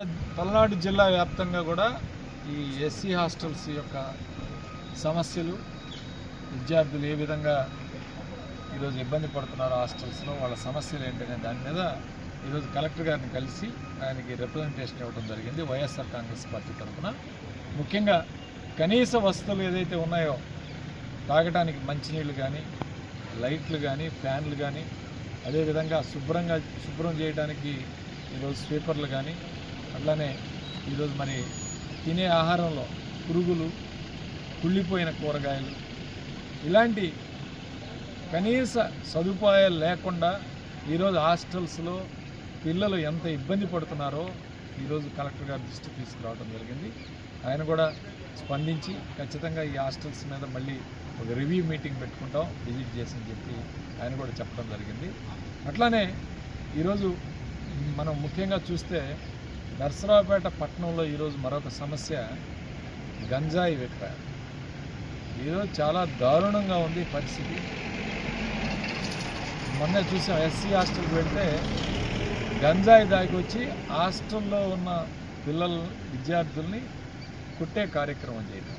పల్నాడు జిల్లా వ్యాప్తంగా కూడా ఈ ఎస్సీ హాస్టల్స్ యొక్క సమస్యలు విద్యార్థులు ఏ విధంగా ఈరోజు ఇబ్బంది పడుతున్నారు హాస్టల్స్లో వాళ్ళ సమస్యలు ఏంటనే దాని మీద ఈరోజు కలెక్టర్ గారిని కలిసి ఆయనకి రిప్రజెంటేషన్ ఇవ్వడం జరిగింది వైఎస్ఆర్ కాంగ్రెస్ పార్టీ తరఫున. ముఖ్యంగా కనీస వసతులు ఏదైతే ఉన్నాయో తాగడానికి మంచినీళ్ళు కానీ లైట్లు కానీ ఫ్యాన్లు కానీ అదేవిధంగా శుభ్రంగా శుభ్రం చేయడానికి ఈరోజు స్వీపర్లు కానీ అట్లానే ఈరోజు మరి తినే ఆహారంలో పురుగులు కుళ్ళిపోయిన కూరగాయలు ఇలాంటి కనీస సదుపాయాలు లేకుండా ఈరోజు హాస్టల్స్లో పిల్లలు ఎంత ఇబ్బంది పడుతున్నారో ఈరోజు కలెక్టర్ గారి దృష్టికి తీసుకురావడం జరిగింది. ఆయన కూడా స్పందించి ఖచ్చితంగా ఈ హాస్టల్స్ మీద మళ్ళీ ఒక రివ్యూ మీటింగ్ పెట్టుకుంటాం విజిట్ చేసి చెప్పి ఆయన కూడా చెప్పడం జరిగింది. అట్లానే ఈరోజు మనం ముఖ్యంగా చూస్తే నర్సరావుపేట పట్టణంలో ఈరోజు మరొక సమస్య గంజాయి విక్రయం. ఈరోజు చాలా దారుణంగా ఉంది పరిస్థితి. మొన్న చూసాం ఎస్సీ హాస్టల్కి వెళ్తే గంజాయి దాకొచ్చి వచ్చి హాస్టల్లో ఉన్న పిల్లల విద్యార్థుల్ని కొట్టే కార్యక్రమం చేయడం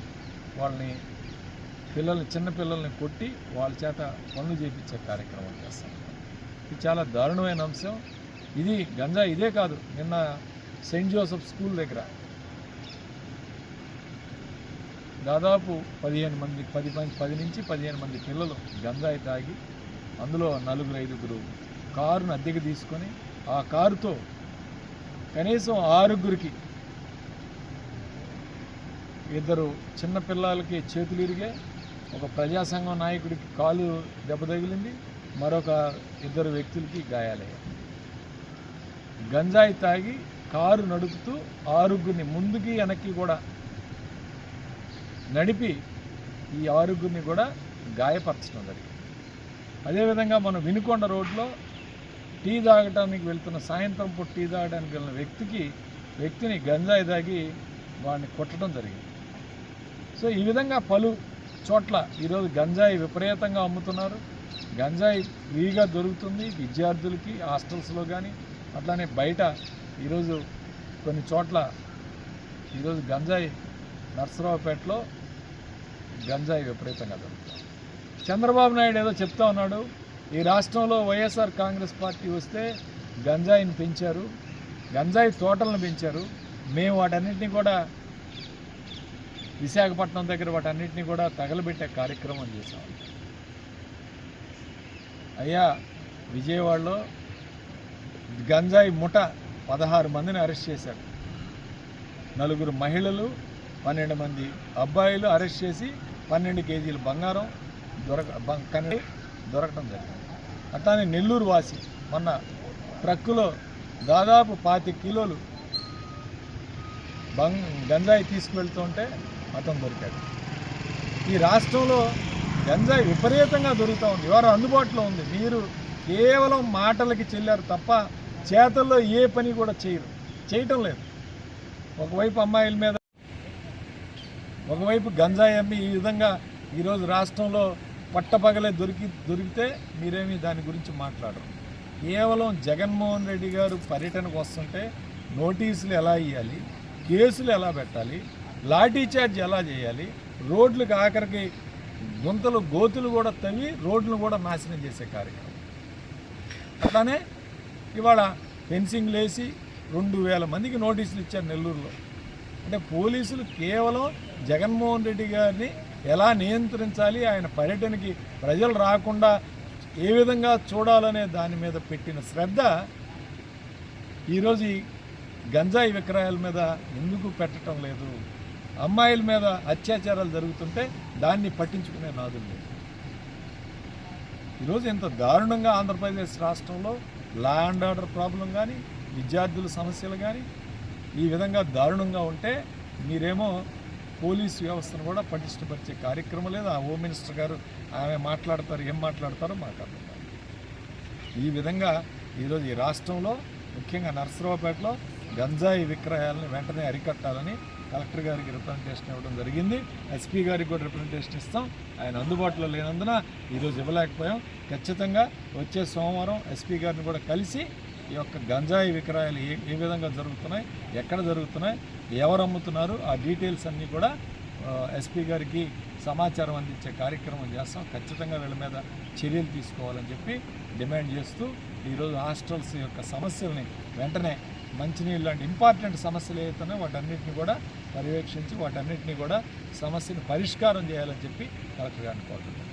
వాళ్ళని పిల్లల్ని చిన్న పిల్లల్ని కొట్టి వాళ్ళ చేత పనులు చేయించే కార్యక్రమం చేస్తాం. ఇది చాలా దారుణమైన అంశం. ఇది గంజా ఇదే కాదు. నిన్న సెయింట్ జోసెఫ్ స్కూల్ దగ్గర. దాదాపు పదిహేను మంది పది పది నుంచి పదిహేను మంది పిల్లలు గంజాయి తాగి అందులో నలుగురు ఐదుగురు కారును అద్దెకి తీసుకొని ఆ కారుతో కనీసం ఆరుగురికి ఇద్దరు చిన్నపిల్లలకి చేతులు ఇరిగే ఒక ప్రజాసంఘం నాయకుడికి కాలు దెబ్బ తగిలింది మరొక ఇద్దరు వ్యక్తులకి గాయాలయ్యాయి. గంజాయి తాగి కారు నడుపుతూ ఆరుగురిని ముందుకి వెనక్కి కూడా నడిపి ఈ ఆరుగురిని కూడా గాయపరచడం జరిగింది. అదేవిధంగా మనం వినుకొండ రోడ్లో టీ తాగడానికి వెళ్తున్న సాయంత్రం పూట టీ తాగడానికి వెళ్ళిన వ్యక్తికి వ్యక్తిని గంజాయి తాగి వాడిని కొట్టడం జరిగింది. సో ఈ విధంగా పలు చోట్ల ఈరోజు గంజాయి విపరీతంగా అమ్ముతున్నారు. గంజాయి ఫ్రీగా దొరుకుతుంది విద్యార్థులకి హాస్టల్స్లో కానీ అట్లానే బయట ఈరోజు కొన్ని చోట్ల ఈరోజు గంజాయి నర్సరావుపేటలో గంజాయి విపరీతంగా దొరుకుతుంది. చంద్రబాబు నాయుడు ఏదో చెప్తా ఉన్నాడు ఈ రాష్ట్రంలో వైఎస్ఆర్ కాంగ్రెస్ పార్టీ వస్తే గంజాయిని పెంచారు గంజాయి తోటలను పెంచారు మేము వాటన్నిటిని కూడా విశాఖపట్నం దగ్గర వాటన్నిటిని కూడా తగలబెట్టే కార్యక్రమం చేశాం. అయ్యా విజయవాడలో గంజాయి ముఠ పదహారు మందిని అరెస్ట్ చేశారు. నలుగురు మహిళలు పన్నెండు మంది అబ్బాయిలు అరెస్ట్ చేసి పన్నెండు కేజీలు బంగారం దొరక బం- కన్నడి దొరకడం జరిగింది. అట్లానే నెల్లూరు వాసి మొన్న ట్రక్కులో దాదాపు పాతి కిలోలు బంగ్ గంజాయి తీసుకువెళ్తుంటే అతను దొరికాడు. ఈ రాష్ట్రంలో గంజాయి విపరీతంగా దొరుకుతూ ఉంది. ఎవరు అందుబాటులో ఉంది. మీరు కేవలం మాటలకి చెల్లారు తప్ప చేతల్లో ఏ పని కూడా చేయరు. చేయటం లేదు. ఒకవైపు అమ్మాయిల మీద ఒకవైపు గంజాయి అమ్మి ఈ విధంగా ఈరోజు రాష్ట్రంలో పట్టపగలే దొరికి దొరికితే మీరేమీ దాని గురించి మాట్లాడరు. కేవలం జగన్మోహన్ రెడ్డి గారు పర్యటనకు వస్తుంటే నోటీసులు ఎలా ఇవ్వాలి కేసులు ఎలా పెట్టాలి లాఠీ చార్జ్ ఎలా చేయాలి రోడ్లకు ఆఖరికి గుంతలు గోతులు కూడా తవ్వి రోడ్లు కూడా నాశనం చేసే కార్యక్రమం. అట్లానే ఇవాళ ఫెన్సింగ్ లేసి రెండు వేల మందికి నోటీసులు ఇచ్చారు నెల్లూరులో. అంటే పోలీసులు కేవలం జగన్మోహన్ రెడ్డి గారిని ఎలా నియంత్రించాలి ఆయన పర్యటనకి ప్రజలు రాకుండా ఏ విధంగా చూడాలనే దాని మీద పెట్టిన శ్రద్ధ ఈరోజు ఈ గంజాయి విక్రయాల మీద ఎందుకు పెట్టడం లేదు? అమ్మాయిల మీద అత్యాచారాలు జరుగుతుంటే దాన్ని పట్టించుకునే నాదులు లేదు ఈరోజు ఇంత దారుణంగా ఆంధ్రప్రదేశ్ రాష్ట్రంలో లా అండ్ ఆర్డర్ ప్రాబ్లం కానీ విద్యార్థుల సమస్యలు కానీ ఈ విధంగా దారుణంగా ఉంటే మీరేమో పోలీస్ వ్యవస్థను కూడా పటిష్టపరిచే కార్యక్రమం లేదు. ఆ హోమ్ మినిస్టర్ గారు ఆమె మాట్లాడతారు ఏం మాట్లాడతారో మాకు అర్థం కాదు. ఈ విధంగా ఈరోజు ఈ రాష్ట్రంలో ముఖ్యంగా నర్సరావుపేటలో గంజాయి విక్రయాలను వెంటనే అరికట్టాలని కలెక్టర్ గారికి రిప్రజెంటేషన్ ఇవ్వడం జరిగింది. ఎస్పీ గారికి కూడా రిప్రజెంటేషన్ ఇస్తాం. ఆయన అందుబాటులో లేనందున ఈరోజు ఇవ్వలేకపోయాం. ఖచ్చితంగా వచ్చే సోమవారం ఎస్పీ గారిని కూడా కలిసి ఈ యొక్క గంజాయి విక్రయాలు ఏ ఏ విధంగా జరుగుతున్నాయి ఎక్కడ జరుగుతున్నాయి ఎవరు అమ్ముతున్నారు ఆ డీటెయిల్స్ అన్నీ కూడా ఎస్పీ గారికి సమాచారం అందించే కార్యక్రమం చేస్తాం. ఖచ్చితంగా వీళ్ళ మీద చర్యలు తీసుకోవాలని చెప్పి డిమాండ్ చేస్తూ ఈరోజు హాస్టల్స్ యొక్క సమస్యల్ని వెంటనే మంచినీళ్ళు లాంటి ఇంపార్టెంట్ సమస్యలు ఏవైతున్నాయో వాటన్నిటిని కూడా పర్యవేక్షించి వాటన్నిటిని కూడా సమస్యను పరిష్కారం చేయాలని చెప్పి కలెక్టర్ గారిని కోరుతున్నాను.